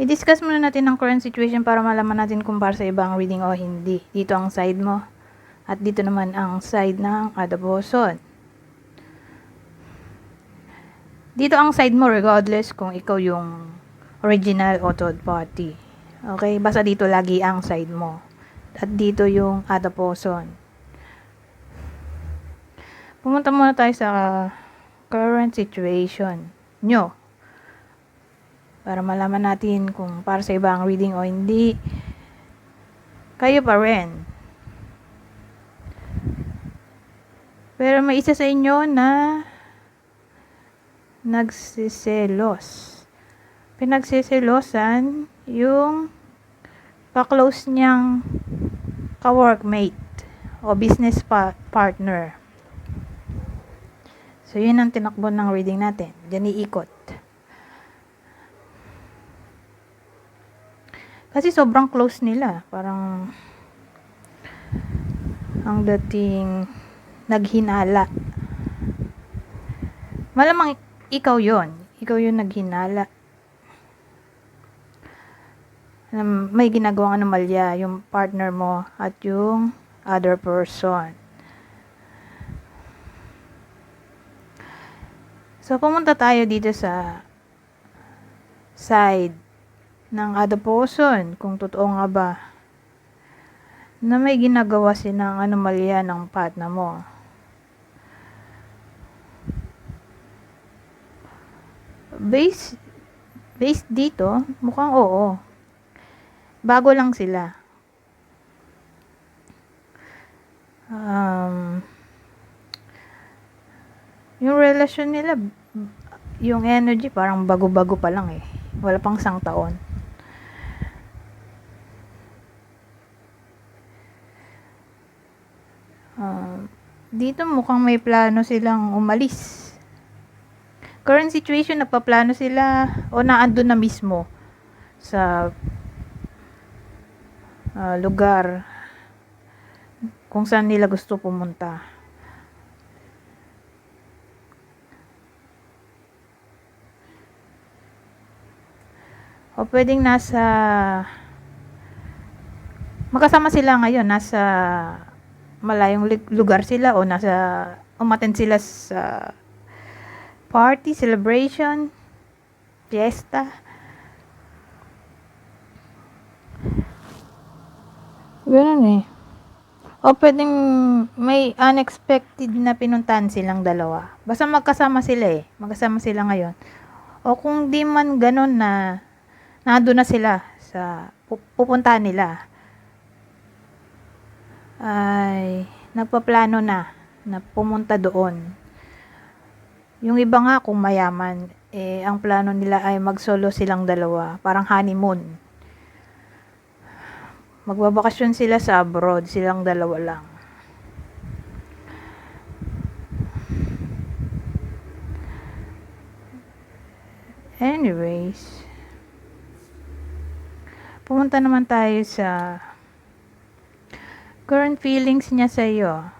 I-discuss muna natin ang current situation para malaman natin kung para sa iba ang reading o hindi. Dito ang side mo. At dito naman ang side ng kada boson. Dito ang side mo regardless kung ikaw yung original o third party. Okay? Basta dito lagi ang side mo. At dito yung person. Pumunta muna tayo sa current situation nyo. Para malaman natin kung para sa iba ang reading o hindi. Kayo pa rin. Pero may isa sa inyo na nagsiselos. Pinagsiselosan yung ka-close niyang ka-workmate o business pa- partner. So, yun ang tinakbo ng reading natin. Diyan iikot. Kasi sobrang close nila. Parang ang dating naghinala. Malamang ikaw yon Ikaw yung naghinala. May ginagawang anomalya yung partner mo at yung other person. So, pumunta tayo dito sa side ng other person, kung totoo nga ba, na may ginagawa silang anomalya ng partner mo. Base, base dito, mukhang oo. Bago lang sila. Um, yung relasyon nila, yung energy parang bago-bago pa lang eh. Wala pang isang taon. Um, dito mukhang may plano silang umalis. Current situation, nagpaplano sila o naandun na mismo sa ah, lugar kung saan nila gusto pumunta. O pwedeng nasa magkasama sila ngayon, nasa malayong lugar sila o nasa umattend sila sa party, celebration, fiesta. Ganun eh. O pwedeng may unexpected na pinuntahan silang dalawa. Basta magkasama sila eh. Magkasama sila ngayon. O kung di man ganun na nado na sila sa pu- pupuntahan nila ay nagpaplano na na pumunta doon. Yung iba nga kung mayaman, eh, ang plano nila ay magsolo silang dalawa, parang honeymoon. Magbabakasyon sila sa abroad, silang dalawa lang. Anyways, pumunta naman tayo sa current feelings niya sa iyo.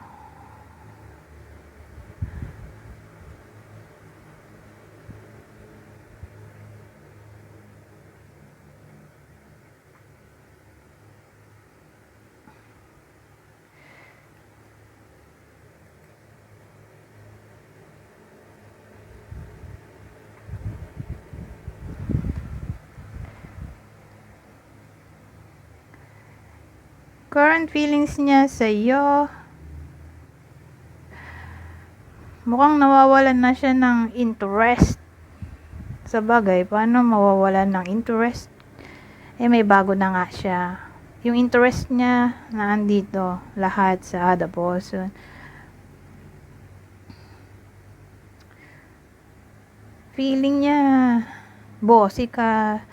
Current feelings niya sa iyo. Mukhang nawawalan na siya ng interest. Sa bagay, paano mawawalan ng interest? Eh, may bago na nga siya. Yung interest niya na andito, lahat sa other person. Feeling niya, bossy ka,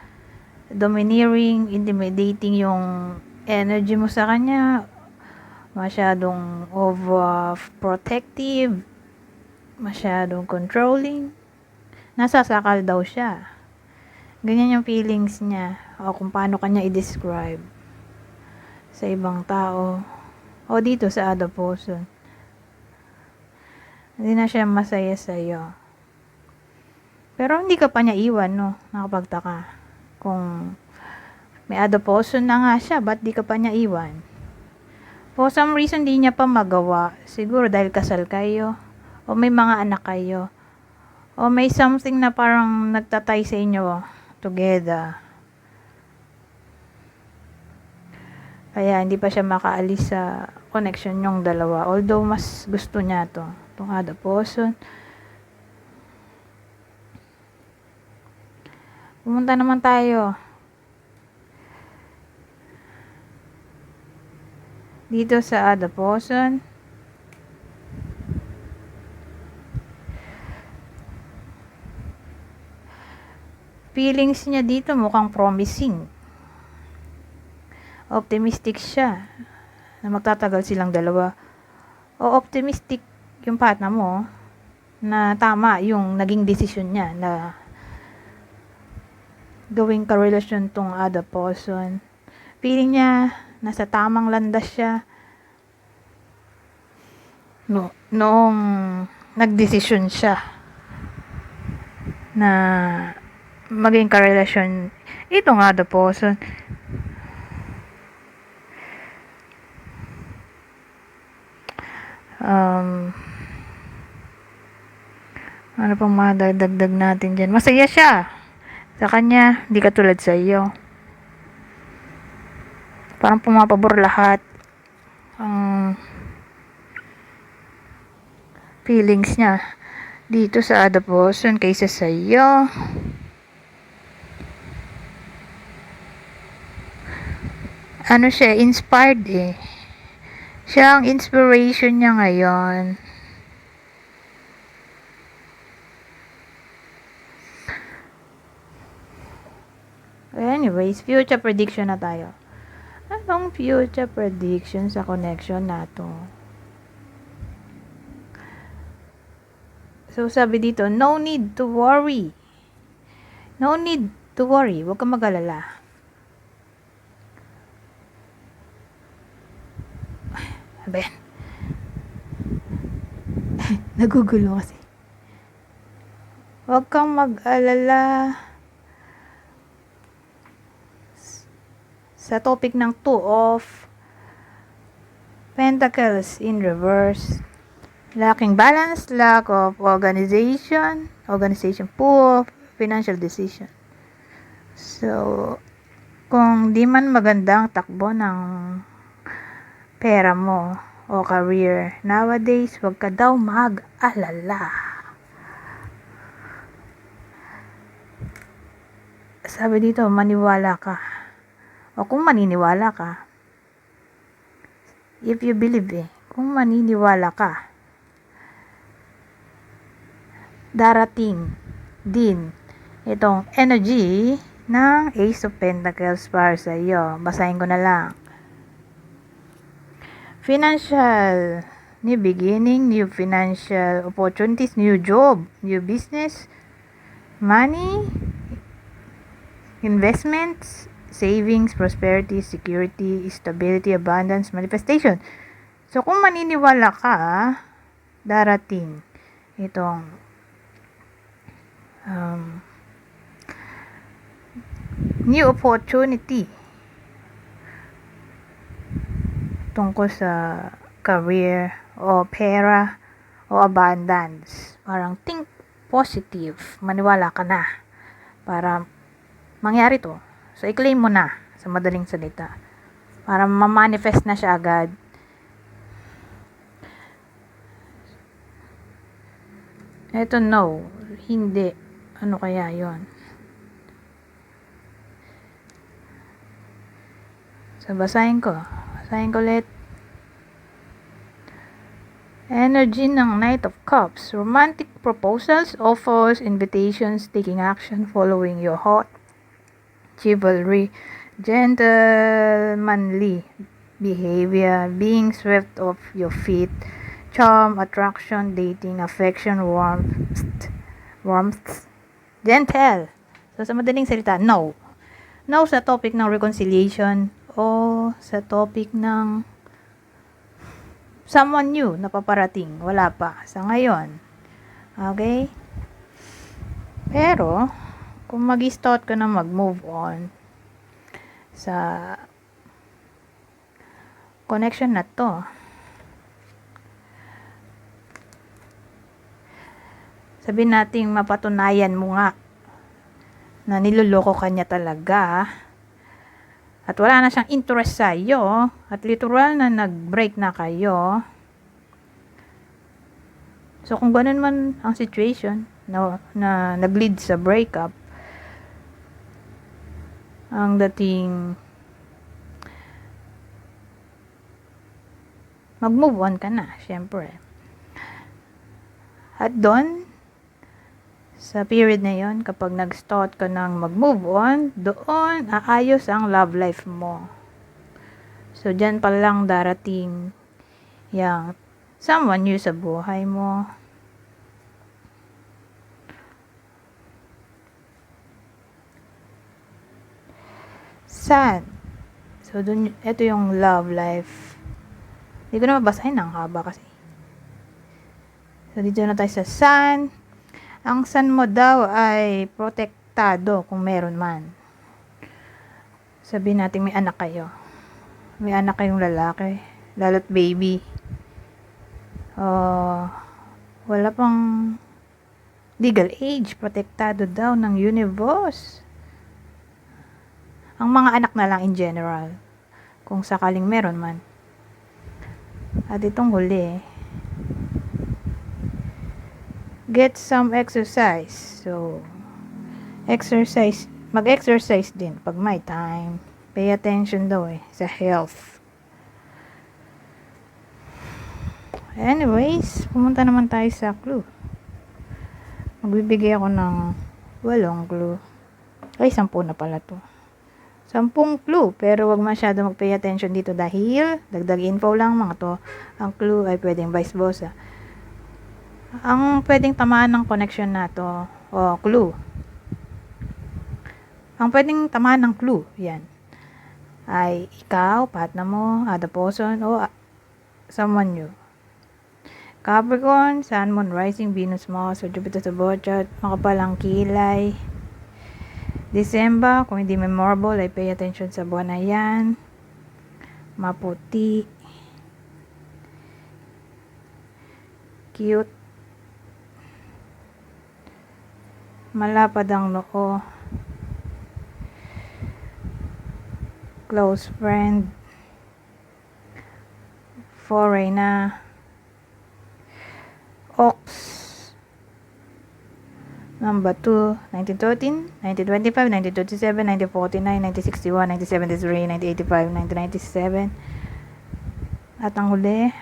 domineering, intimidating yung energy mo sa kanya. Masyadong overprotective, masyadong controlling. Nasasakal daw siya. Ganyan yung feelings niya o kung paano kanya i-describe sa ibang tao o dito sa other person. Hindi na siya masaya sa iyo. Pero hindi ka pa niya iwan, no? Nakapagtaka. Kung may person na nga siya, ba't di ka pa niya iwan? For some reason, di niya pa magawa. Siguro dahil kasal kayo. O may mga anak kayo. O may something na parang nagtatay sa inyo together. Kaya hindi pa siya makaalis sa connection yung dalawa. Although mas gusto niya to. Itong person. Pumunta naman tayo. Dito sa person. Feelings niya dito mukhang promising. Optimistic siya na magtatagal silang dalawa. O optimistic yung partner mo na tama yung naging desisyon niya na gawing karelasyon tong other person. Feeling niya nasa tamang landas siya. No, noong nagdesisyon siya na maging karelasyon. Ito nga the person um, ano pang madagdag natin dyan? Masaya siya sa kanya. Hindi katulad sa iyo parang pumapabor lahat ang feelings niya dito sa person kaysa sa iyo ano siya, inspired eh. Siya ang inspiration niya ngayon. Anyways, future prediction na tayo. Anong future prediction sa connection nato? So, sabi dito, no need to worry. No need to worry. Huwag kang mag-alala. Ano yan? Nagugulo kasi. Huwag kang mag-alala sa topic ng two of Pentacles in reverse. Lacking balance, lack of organization, organization, poor financial decision. So, kung di man magandang takbo ng pera mo o career. Nowadays, wag ka daw mag-alala. Sabi dito, maniwala ka. O kung maniniwala ka, if you believe eh, kung maniniwala ka, darating din itong energy ng Ace of Pentacles para sa iyo. Basahin ko na lang. Financial. New beginning, new financial opportunities, new job, new business, money, investments, savings, prosperity, security, stability, abundance, manifestation. So, kung maniniwala ka, darating itong um, new opportunity tungkol sa career o pera o abundance. Parang think positive. Maniwala ka na para mangyari to. So, i-claim mo na sa madaling salita. Para ma-manifest na siya agad. Ito, no. Hindi. Ano kaya yon So, basahin ko. Basahin ko ulit. Energy ng Knight of Cups. Romantic proposals, offers, invitations, taking action, following your heart. Chivalry. Gentlemanly behavior. Being swept off your feet. Charm, attraction, dating, affection, warmth. Warmth. Gentle. So, sa madaling salita, no. No sa topic ng reconciliation o sa topic ng someone new na paparating. Wala pa. Sa ngayon. Okay? Pero, kung mag-start ka na mag-move on sa connection na to, sabihin nating mapatunayan mo nga na niloloko ka niya talaga. At wala na siyang interest sa iyo at literal na nag-break na kayo. So kung ganun man ang situation na, na nag-lead sa breakup ang dating mag-move on ka na syempre at doon sa period na yon kapag nag-start ka ng mag-move on, doon aayos ang love life mo. So, dyan pa lang darating yung someone new sa buhay mo. Sad. So, dun, ito yung love life. Hindi ko na mabasahin ang haba kasi. So, dito na tayo sa sun. Ang sun mo daw ay protektado kung meron man. Sabihin natin may anak kayo. May anak kayong lalaki. Lalo't baby. Oh, wala pang legal age. Protektado daw ng universe. Ang mga anak na lang in general. Kung sakaling meron man. At itong huli, get some exercise. So, exercise, mag-exercise din pag may time. Pay attention daw eh, sa health. Anyways, pumunta naman tayo sa clue. Magbibigay ako ng walong clue. Ay, sampu na pala to. Sampung clue, pero wag masyado mag-pay attention dito dahil dagdag info lang mga to. Ang clue ay pwedeng vice versa ang pwedeng tamaan ng connection na to o clue ang pwedeng tamaan ng clue yan ay ikaw, partner mo, other person o ah, someone new Capricorn, Sun, Moon, Rising, Venus, Mars, Jupiter sa birth chart, makapalang kilay. December, kung hindi memorable, ay pay attention sa buwan na yan. Maputi. Cute. Malapad ang noo. Close friend. Foreigner. Ox. Number 2, 1913, 1925, 1937, 1949, 1961, 1973, 1985, 1997. At ang huli,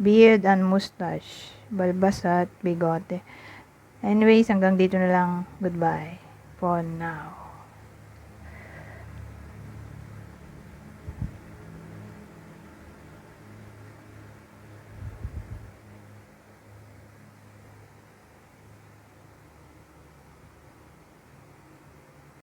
beard and mustache, balbas at bigote. Anyways, hanggang dito na lang. Goodbye for now.